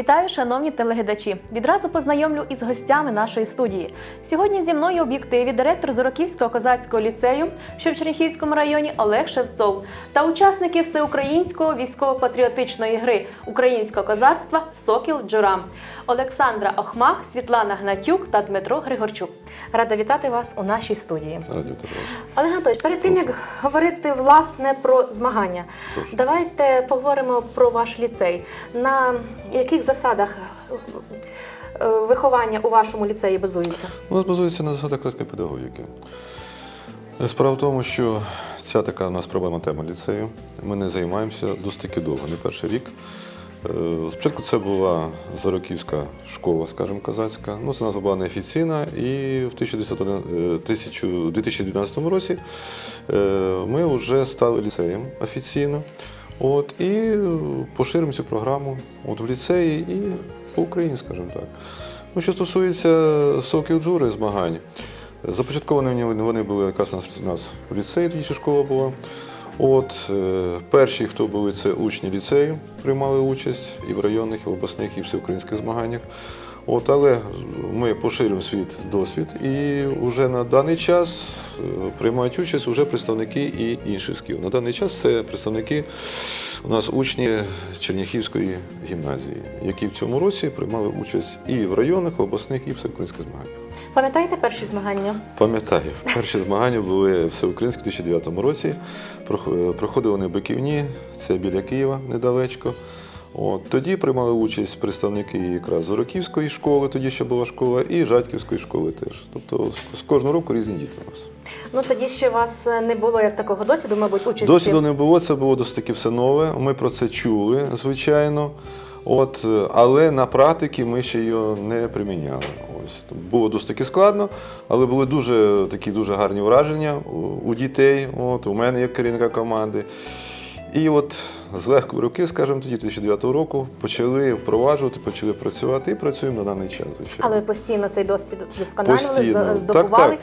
Вітаю, шановні телеглядачі! Відразу познайомлю із гостями нашої студії. Сьогодні зі мною об'єктиві директор Зороківського козацького ліцею, що в Черніхівському районі Олег Шевцов, та учасники всеукраїнського військово-патріотичної гри українського козацтва Сокіл Джурам Олександра Охмах, Світлана Гнатюк та Дмитро Григорчук. Рада вітати вас у нашій студії. Раді вітати вас. Олег Анатолійович, перед тим як говорити власне про змагання, Прошу. давайте поговоримо про ваш ліцей. На яких засадах е, виховання у вашому ліцеї базується? У нас базується на засадах класної педагогіки. Справа в тому, що ця така у нас проблема тема ліцею. Ми не займаємося досить таки довго, не перший рік. Е, Спочатку це була Зароківська школа, скажімо, козацька. Ну, це назва була неофіційна. І в 1911 е, 2012 році е, ми вже стали ліцеєм офіційно. От, і поширимо цю програму от, в ліцеї і по Україні, скажімо так. Ну, що стосується сокіл джури змагань, започатковані вони- були якраз у нас в ліцеї, тоді ще школа була. От е, перші, хто були, це учні ліцею, приймали участь і в районних, і в обласних, і всеукраїнських змаганнях. От, але ми поширюємо свій досвід, і вже на даний час е, приймають участь вже представники і інших шкіл. На даний час це представники у нас учні Черніхівської гімназії, які в цьому році приймали участь і в районних, і в обласних, і всеукраїнських змаганнях. Пам'ятаєте перші змагання? Пам'ятаю, перші змагання були всеукраїнські у 2009 році. Проходили вони в Биківні, це біля Києва недалечко. От, тоді приймали участь представники якраз Зороківської школи, тоді ще була школа, і Жадківської школи теж. Тобто з- з кожного року різні діти у нас. Ну тоді ще у вас не було як такого досвіду, мабуть, участі. Досвіду не було, це було досить таки все нове. Ми про це чули, звичайно. От, е, але на практиці ми ще його не приміняли. Ось було досить таки складно, але були дуже такі дуже гарні враження у, у дітей. От, у мене як керівника команди. І от з легкої руки, скажімо, тоді 2009 року почали впроваджувати, почали працювати і працюємо на даний час. Звичайно. Але ви постійно цей досвід вдосконалювали, Постійно. здо- Так, здобували. так.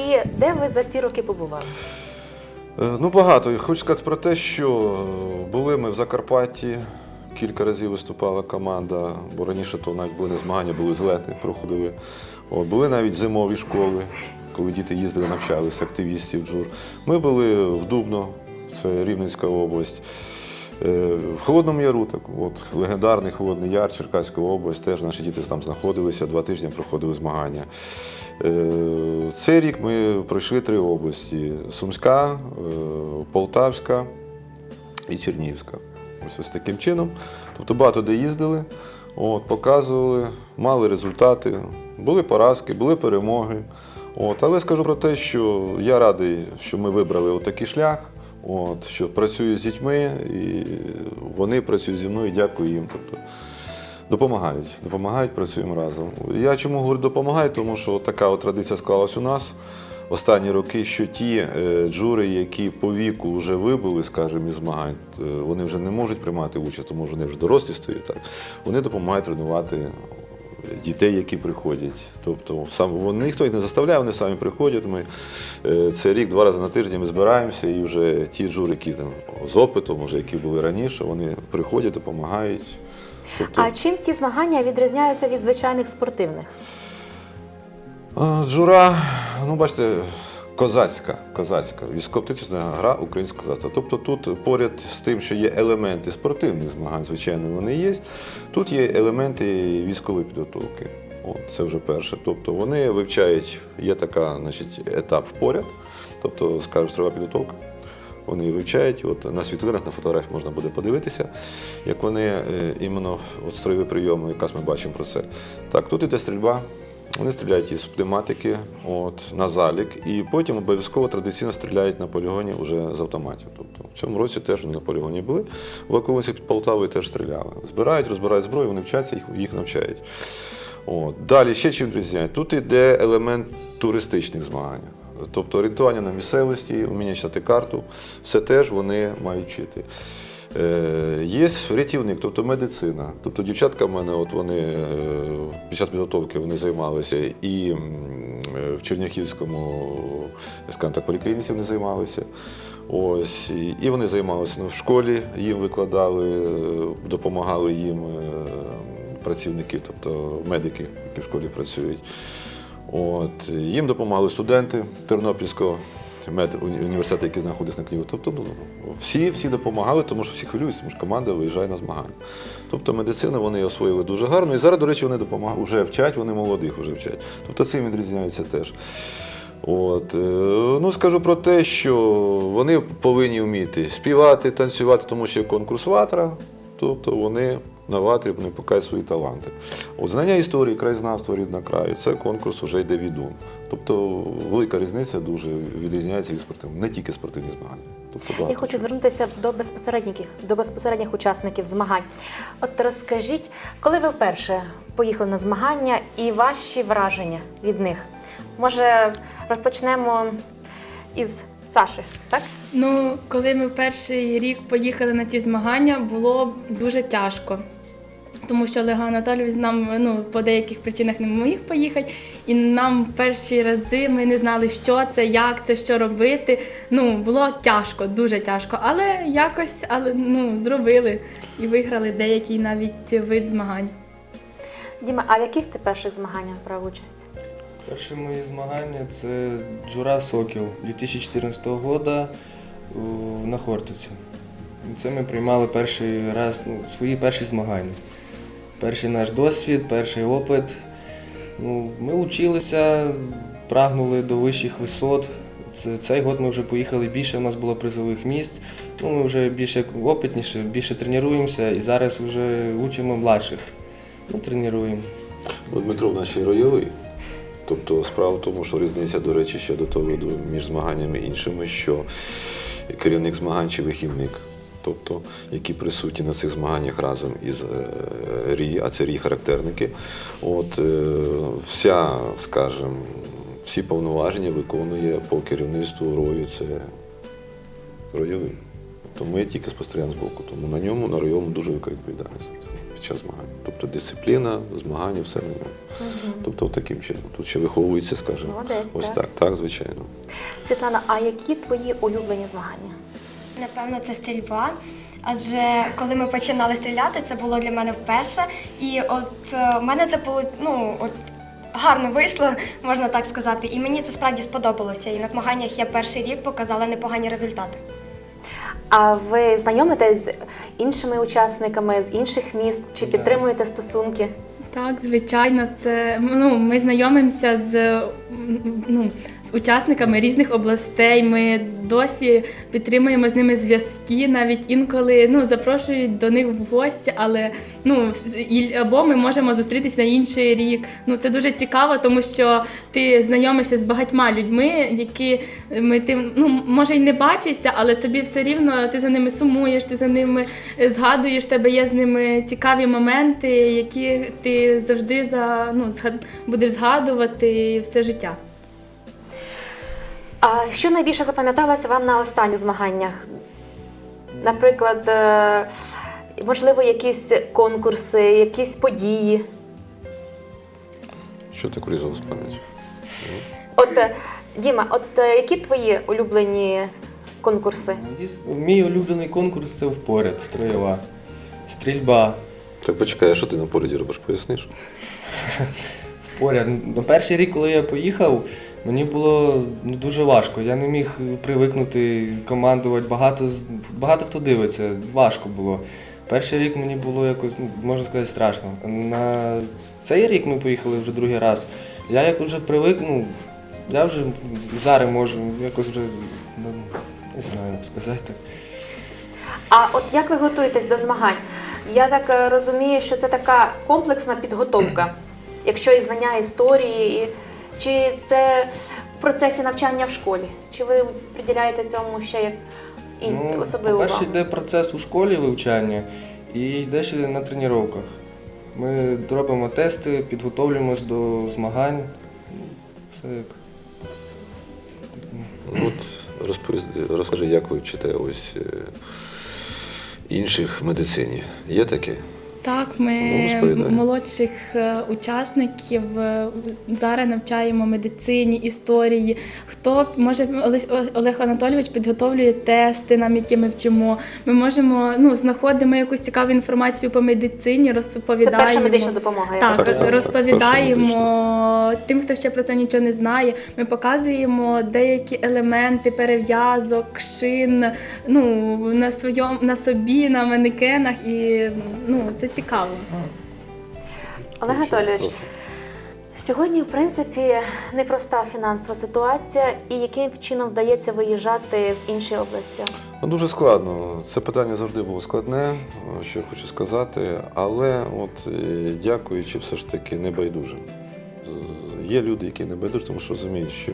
І де ви за ці роки побували? Е, Ну, багато. Хочу сказати про те, що е, були ми в Закарпатті, кілька разів виступала команда, бо раніше то навіть були не змагання, були злети, проходили. От, були навіть зимові школи, коли діти їздили, навчалися, активістів джур. Ми були в Дубно, це Рівненська область. Е, В Холодному Яру, так, от, легендарний Холодний Яр, Черкаська область, теж наші діти там знаходилися, два тижні проходили змагання. Е, Цей рік ми пройшли три області: Сумська, е, Полтавська і Чернігівська. Ось ось таким чином. Тобто багато де їздили, от, показували, мали результати, були поразки, були перемоги. От, але скажу про те, що я радий, що ми вибрали такий шлях, от, що працюю з дітьми, і вони працюють зі мною, дякую їм. Тобто, Допомагають, допомагають, працюємо разом. Я чому говорю допомагають, тому що така от традиція склалась у нас останні роки, що ті е, джури, які по віку вже вибули, скажімо, із змагань, е, вони вже не можуть приймати участь, тому що вони вже дорослі стоять так. Вони допомагають тренувати дітей, які приходять. Тобто сам вони ніхто їх не заставляє, вони самі приходять. Ми е, це рік, два рази на тиждень ми збираємося, і вже ті джури, які там з опитом, може, які були раніше, вони приходять, допомагають. Тобто, А чим ці змагання відрізняються від звичайних спортивних? А, Джура, ну бачите, козацька, козацька, військово-тактична гра українського козацтва. Тобто тут поряд з тим, що є елементи спортивних змагань, звичайно, вони є. Тут є елементи військової підготовки. От, це вже перше. Тобто вони вивчають, є така, значить, етап поряд, тобто, скажімо, строва підготовка. Вони вивчають. От на світлинах, на фотографіях можна буде подивитися, як вони е, іменно от строєві прийоми, якраз ми бачимо про це. Так, тут іде стрільба. Вони стріляють із пневматики от, на залік, і потім обов'язково традиційно стріляють на полігоні вже з автоматів. Тобто в цьому році теж вони на полігоні були. В околицях під Полтавою теж стріляли. Збирають, розбирають зброю, вони вчаться, їх, їх навчають. От. Далі ще чим відрізняють. Тут йде елемент туристичних змагань. Тобто орієнтування на місцевості, вміння читати карту, все теж вони мають вчити. Е, Є рятівник, тобто медицина. Тобто дівчатка в мене, от вони е, під час підготовки вони займалися і е, в Черняхівському, скажімо так, поліклініці вони займалися. Ось, і- вони займалися ну, в школі, їм викладали, допомагали їм працівники, тобто медики, які в школі працюють. От, їм допомагали студенти Тернопільського мед- уні- який знаходиться на Києві. Тобто ну, всі, всі допомагали, тому що всі хвилюються, тому що команда виїжджає на змагання. Тобто медицину вони освоїли дуже гарно. І зараз, до речі, вони допомагають, вже вчать, вони молодих вже вчать. Тобто цим відрізняється теж. От, е, ну, скажу про те, що вони повинні вміти співати, танцювати, тому що є конкурс ватра, тобто вони на ватрі вони покажуть свої таланти. От знання історії, краєзнавства рідна краю, це конкурс вже йде відом. Тобто велика різниця дуже відрізняється від спортивних, не тільки спортивні змагання. Тобто, Я хочу звернутися до безпосередників, до безпосередніх учасників змагань. От розкажіть, коли ви вперше поїхали на змагання і ваші враження від них? Може, розпочнемо із Саші, так? Ну, коли ми перший рік поїхали на ці змагання, було дуже тяжко. Тому що Олег Анатолійович нам ну, по деяких причинах не міг поїхати, і нам перші рази ми не знали, що це, як це, що робити. Ну, було тяжко, дуже тяжко. Але якось але, ну, зробили і виграли деякий навіть вид змагань. Діма, а в яких ти перших змаганнях брав участь? Перше мої змагання це Джура Сокіл 2014 року на Хортиці. Це ми приймали перший раз ну, свої перші змагання. Перший наш досвід, перший опит. Ну, ми вчилися, прагнули до вищих висот. Цей год ми вже поїхали більше, у нас було призових місць. Ну, ми вже більше опитніше, більше тренуємося і зараз вже учимо младших. Ну, тренуємо. Ну, Дмитро в нас ройовий. Тобто справа в тому, що різниця, до речі, ще до того між змаганнями іншими, що керівник змагань чи вихідник, тобто які присутні на цих змаганнях разом із е, РІ, а це РІ характерники. От е, вся, скажімо, всі повноваження виконує по керівництву рою це ройовий. Тобто ми тільки спостерігаємо збоку, тому на ньому, на ройовому дуже велика відповідальність під час змагань. Тобто дисципліна, змагання, все на ньому. Тобто таким чином. Тут ще виховується, скажімо. Молодець, Ось так. так, так, звичайно. Світлана, а які твої улюблені змагання? Напевно, це стрільба. Адже коли ми починали стріляти, це було для мене вперше. І от е, в мене це було ну, от, гарно вийшло, можна так сказати. І мені це справді сподобалося. І на змаганнях я перший рік показала непогані результати. А ви знайомитесь з іншими учасниками з інших міст чи підтримуєте стосунки? Так, звичайно, це ну, ми знайомимося з, ну, з учасниками різних областей. Ми досі підтримуємо з ними зв'язки, навіть інколи ну, запрошують до них в гості, але ну, або ми можемо зустрітись на інший рік. Ну, це дуже цікаво, тому що ти знайомишся з багатьма людьми, які ми ти ну, може й не бачишся, але тобі все рівно ти за ними сумуєш, ти за ними е, згадуєш, тебе є з ними цікаві моменти, які ти завжди за ну будеш згадувати все життя. А що найбільше запам'яталося вам на останніх змаганнях? Наприклад, е, можливо, якісь конкурси, якісь події. Що так врізалось в пам'ять? От, е, Діма, от е, які твої улюблені конкурси? Мій улюблений конкурс це впоряд, строєва. Стрільба. Так почекай, а що ти на поряді робиш? Поясниш? Поряд. На перший рік, коли я поїхав, мені було ну, дуже важко. Я не міг привикнути командувати. Багато, багато хто дивиться, важко було. Перший рік мені було якось, ну, можна сказати, страшно. На цей рік ми поїхали вже другий раз. Я як вже привик, ну, я вже зараз можу якось вже ну, не знаю, як сказати. А от як ви готуєтесь до змагань? Я так е, розумію, що це така комплексна підготовка, якщо і знання історії, і... чи це в процесі навчання в школі? Чи ви приділяєте цьому ще як і Ну, по-перше, йде процес у школі вивчання і йде ще на тренуваннях. Ми робимо тести, підготовлюємось до змагань. Все як. От розповісти, розкажи, як ви вчите ось е, інших медицині. Є таке? Так, ми Ну, молодших е, учасників е, зараз навчаємо медицині, історії. Хто може Олесь- Олег Анатолійович підготовлює тести, нам які ми вчимо. Ми можемо ну знаходимо якусь цікаву інформацію по медицині, Це розповідаємо. перша медична допомога. я Так, так. розповідаємо тим, хто ще про це нічого не знає. Ми показуємо деякі елементи перев'язок, шин ну, на своєму на собі, на манекенах, і ну, це цікаво. Олег Анатолійович, сьогодні, в принципі, непроста фінансова ситуація, і яким чином вдається виїжджати в інші області? Ну, дуже складно. Це питання завжди було складне, що я хочу сказати, але от е, дякуючи все ж таки небайдужим. Є люди, які не байдужі, тому що розуміють, що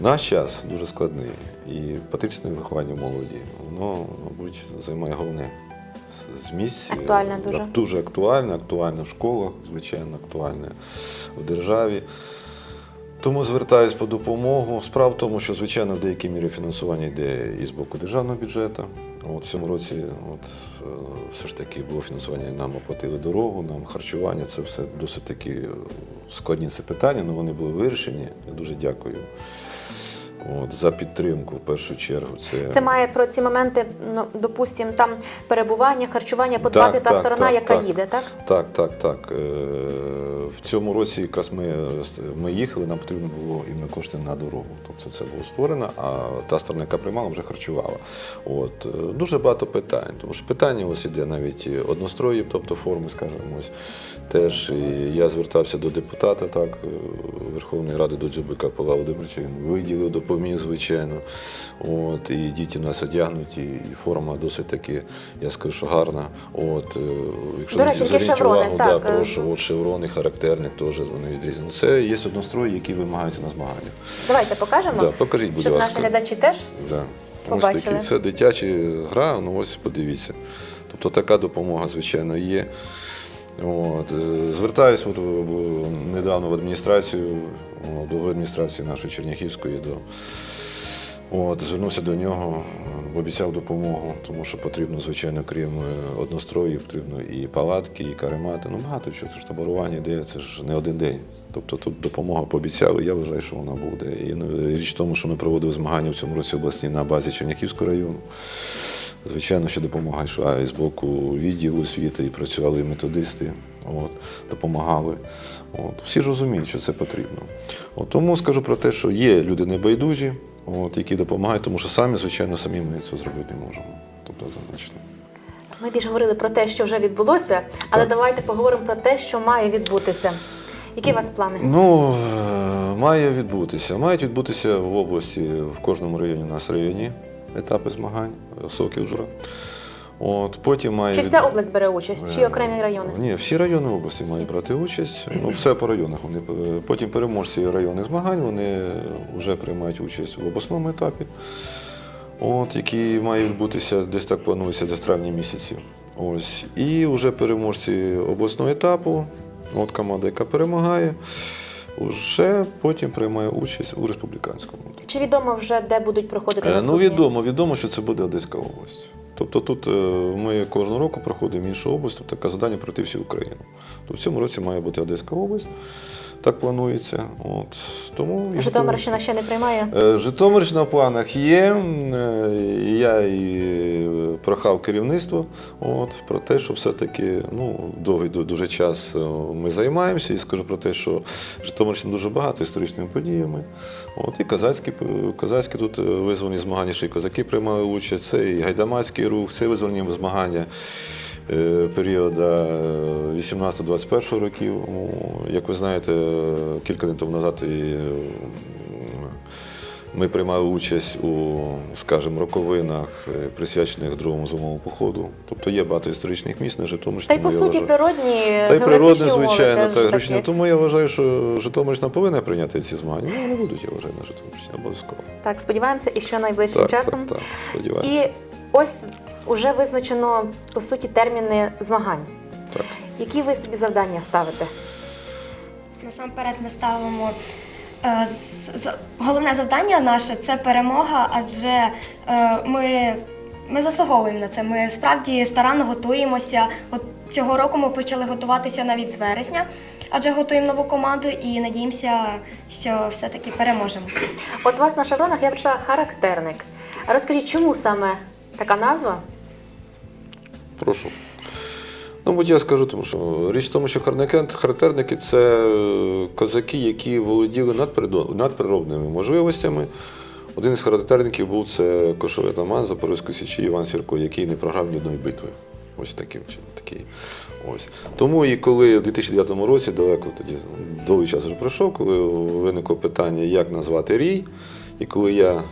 наш час дуже складний, і патріційне виховання молоді, воно, мабуть, займає головне з- з місць. Дуже. Так, Дуже актуальне, актуальне в школах, звичайно, актуальне в державі. Тому звертаюсь по допомогу. Справа в тому, що звичайно в деякій мірі фінансування йде і з боку державного бюджету. От в цьому році, от е, все ж таки було фінансування, нам оплатили дорогу, нам харчування. Це все досить таки складні це питання, але вони були вирішені. Я дуже дякую. От, за підтримку в першу чергу. Це, Це має про ці моменти, ну, допустимо, там перебування, харчування подбати Так, та так, сторона, так, яка так. їде, так? Так, так, так. Е, В цьому році якраз ми, ми їхали, нам потрібно було іменно кошти на дорогу. Тобто це було створено, а та сторона, яка приймала, вже харчувала. От. е, Дуже багато питань. Тому що питання ось іде навіть одностроїв, тобто форми, скажімо, ось. Теж і я звертався до депутата так, е, Верховної Ради до Дзюбика Павла Володимировича, він виділив, допоміг, звичайно. От, і діти в нас одягнуті, і форма досить таки, я скажу, що гарна. От, е, якщо До речі, зверніть шеврони, увагу, так, да, е, прошу, от шеврони, характерник теж вони відрізані. Це є однострої, які вимагаються на змаганнях. Давайте покажемо, Да, покажіть, будь щоб ласка. наші глядачі теж. Да. Ось такі. Це дитяча гра, ну ось подивіться. Тобто така допомога, звичайно, є. От. е, Звертаюсь от, недавно в адміністрацію, до адміністрації нашої Черняхівської, до, от, звернувся до нього, е, обіцяв допомогу, тому що потрібно, звичайно, крім е, одностроїв, потрібно і палатки, і каремати. Ну багато чого. Це ж таборування йде, це ж не один день. Тобто тут допомога пообіцяли, я вважаю, що вона буде. І ну, річ в тому, що ми проводили змагання в цьому році обласні на базі Черняхівського району. Звичайно, що допомога йшла і з боку відділу освіти, і працювали і методисти, от, допомагали. От. Всі ж розуміють, що це потрібно. От, тому скажу про те, що є люди небайдужі, от, які допомагають, тому що самі, звичайно, самі ми це зробити не можемо. Тобто, однозначно. Ми більше говорили про те, що вже відбулося, але Так. давайте поговоримо про те, що має відбутися. Які у вас плани? Ну, е, має відбутися. Мають відбутися в області, в кожному районі у нас районі етапи змагань, сокіл жура. От, потім має Чи від- вся область бере участь, чи Е, окремі райони? Ні, всі райони області мають брати участь. Ну, все по районах. Вони е, потім переможці районних змагань вони вже приймають участь в обласному етапі, от, який має відбутися десь так планується десь в травні місяці. Ось. І вже переможці обласного етапу, от команда, яка перемагає, вже потім приймає участь у республіканському. Чи відомо вже, де будуть проходити Е, Ну, відомо, відомо, що це буде Одеська область. Тобто тут е, ми кожного року проходимо іншу область, тобто таке завдання пройти всю Україну. То в цьому році має бути Одеська область, так планується. От. Тому і Житомирщина ще не приймає. Е, Житомирщина в планах є. Е, Я і е, прохав керівництво от, про те, що все-таки ну, довгий дуже час ми займаємося. І скажу про те, що Житомирщина дуже багато історичними подіями. От, і козацькі, козацькі тут визвольні змагання, ще й козаки приймали участь, це і гайдамацький рух, це визвольні змагання періоду е, 18-21 років. Ну, Як ви знаєте, е, кілька днів тому назад е, ми приймали участь у, скажімо, роковинах, е, присвячених другому зимовому походу. Тобто є багато історичних місць на Житомирщині. Та й по суті вважаю. природні Та й природне, звичайно, та географічні. Тому я вважаю, що Житомирщина повинна прийняти ці змагання. Ну, вони будуть, я вважаю, на Житомирщині обов'язково. Так, сподіваємося, і що найближчим Так, часом. так, так, сподіваємося. І ось уже визначено по суті терміни змагань. Так. Які ви собі завдання ставите? Насамперед ми ставимо е, з- з- головне завдання наше це перемога, адже е, ми, ми заслуговуємо на це. Ми справді старанно готуємося. От цього року ми почали готуватися навіть з вересня, адже готуємо нову команду і надіємося, що все-таки переможемо. От у вас на шевронах я прочитала характерник. Розкажіть, чому саме така назва? Прошу. Ну, будь я скажу, тому що річ в тому, що характерники це е, козаки, які володіли надприродними можливостями. Один із характерників був це кошовий атаман Запорізької січі Іван Сірко, який не програв ні одної битви. Ось таким чином. Такий. Ось. Тому і коли в 2009 році, далеко тоді довгий час вже пройшов, коли виникло питання, як назвати рій, і коли я. Е,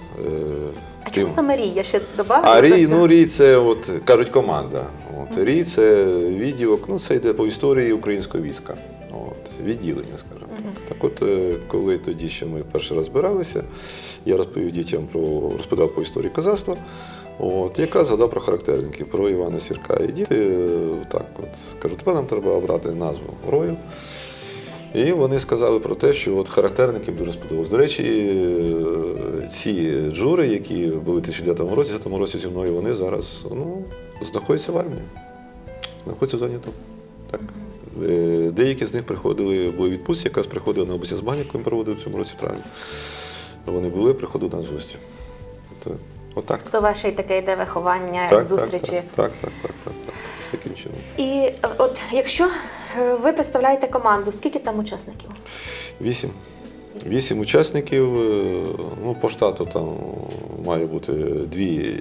А тим- чому саме рій? Я ще добавлю. а рій, ну рій це от кажуть команда. От рій це відділок, ну це йде по історії українського війська. От, відділення, скажімо так. Так от, е, коли тоді ще ми перший раз збиралися, я розповів дітям про розповідав по історії козацтва. От, яка згадав про характерників, про Івана Сірка. І діти е, так от кажуть, тепер нам треба обрати назву рою. І вони сказали про те, що от характерникам дуже сподобалось. До речі, е, ці джури, які були в 2009 році, в цьому році зі мною, вони зараз ну, знаходяться в армії. Знаходяться в зоні АТО. Так. Е, Деякі з них приходили, були відпустці, якраз приходили на обласні змагання, яку ми проводили в цьому році в травні. Вони були, приходили на нас в гості. От, Отак. То ваше й таке йде виховання, Так, зустрічі. Так, так, так, так, так, так. З таким чином. І е, от якщо е, ви представляєте команду, скільки там учасників? Вісім. Вісім учасників. е, Ну, по штату там має бути дві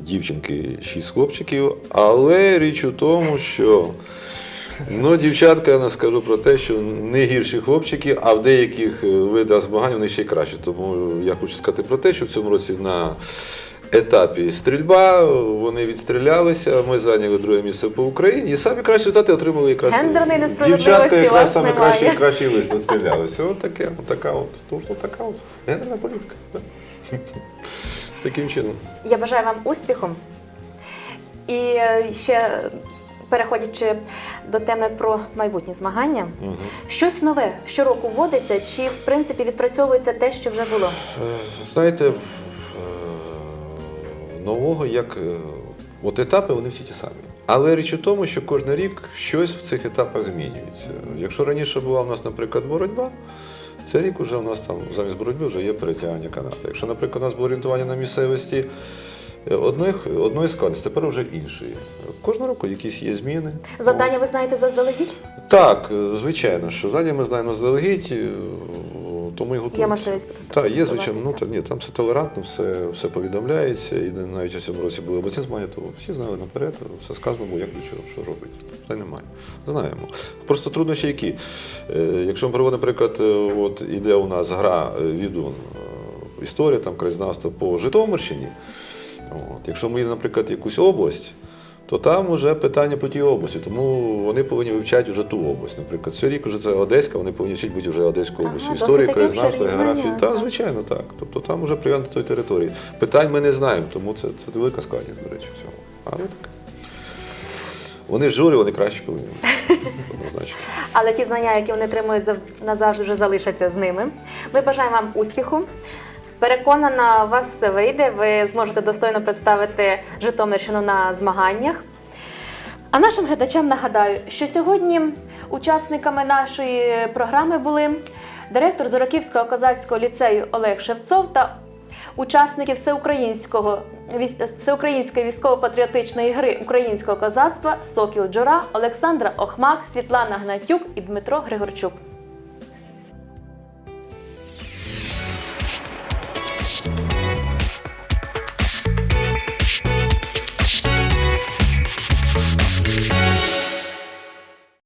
дівчинки, шість хлопчиків. Але річ у тому, що ну, дівчатка, я не скажу про те, що не гірші хлопчики, а в деяких е, видах змагань вони ще й краще. Тому я хочу сказати про те, що в цьому році на етапі стрільба вони відстрілялися. Ми зайняли друге місце по Україні і самі кращі результати отримали якраз Гендерної несправедливості дівчатка, якраз саме кращий, кращий лист відстрілялися. От таке, от така от. Тож, от така от гендерна політика. З таким чином. Я бажаю вам успіху. І е, ще переходячи до теми про майбутні змагання, Мгм. щось нове щороку вводиться, чи в принципі відпрацьовується те, що вже було? Е, Знаєте, нового як. е, От етапи вони всі ті самі. Але річ у тому, що кожен рік щось в цих етапах змінюється. Якщо раніше була у нас, наприклад, боротьба, цей рік вже у нас там замість боротьби вже є перетягання каната. Якщо, наприклад, у нас було орієнтування на місцевості е, одної, складності, тепер вже іншої. Кожного року якісь є зміни. Завдання ви знаєте заздалегідь? Так, е, звичайно, що задні ми знаємо заздалегідь, тому і готуємося. Є можливість Так, є, звичайно. Ну, та, ні, там все толерантно, все, все повідомляється. І навіть у цьому році були обласні змагання, то всі знали наперед, все сказано було, як до чого, що робити. Це немає. Знаємо. Просто труднощі які. Е, якщо ми проводимо, наприклад, е, от іде у нас гра е, відун історія, там краєзнавство по Житомирщині. От, якщо ми наприклад, якусь область, то там вже питання по тій області, тому вони повинні вивчати вже ту область. Наприклад, рік вже це Одеська, вони повинні вчити бути вже Одеську Ага, область. досить Історія, краєзнавство, Так, так. звичайно, так. Тобто там вже прив'язано до тої території. Питань ми не знаємо, тому це, це велика складність, до речі, в цьому. Але так. Вони журі, вони краще повинні. Однозначно. Але ті знання, які вони отримують зав- назавжди, вже залишаться з ними. Ми бажаємо вам успіху. Переконана, у вас все вийде. Ви зможете достойно представити Житомирщину на змаганнях. А нашим глядачам нагадаю, що сьогодні учасниками нашої програми були директор Зороківського козацького ліцею Олег Шевцов та учасники всеукраїнського всеукраїнської військово-патріотичної гри українського козацтва Сокіл Джора Олександра Охмак, Світлана Гнатюк і Дмитро Григорчук.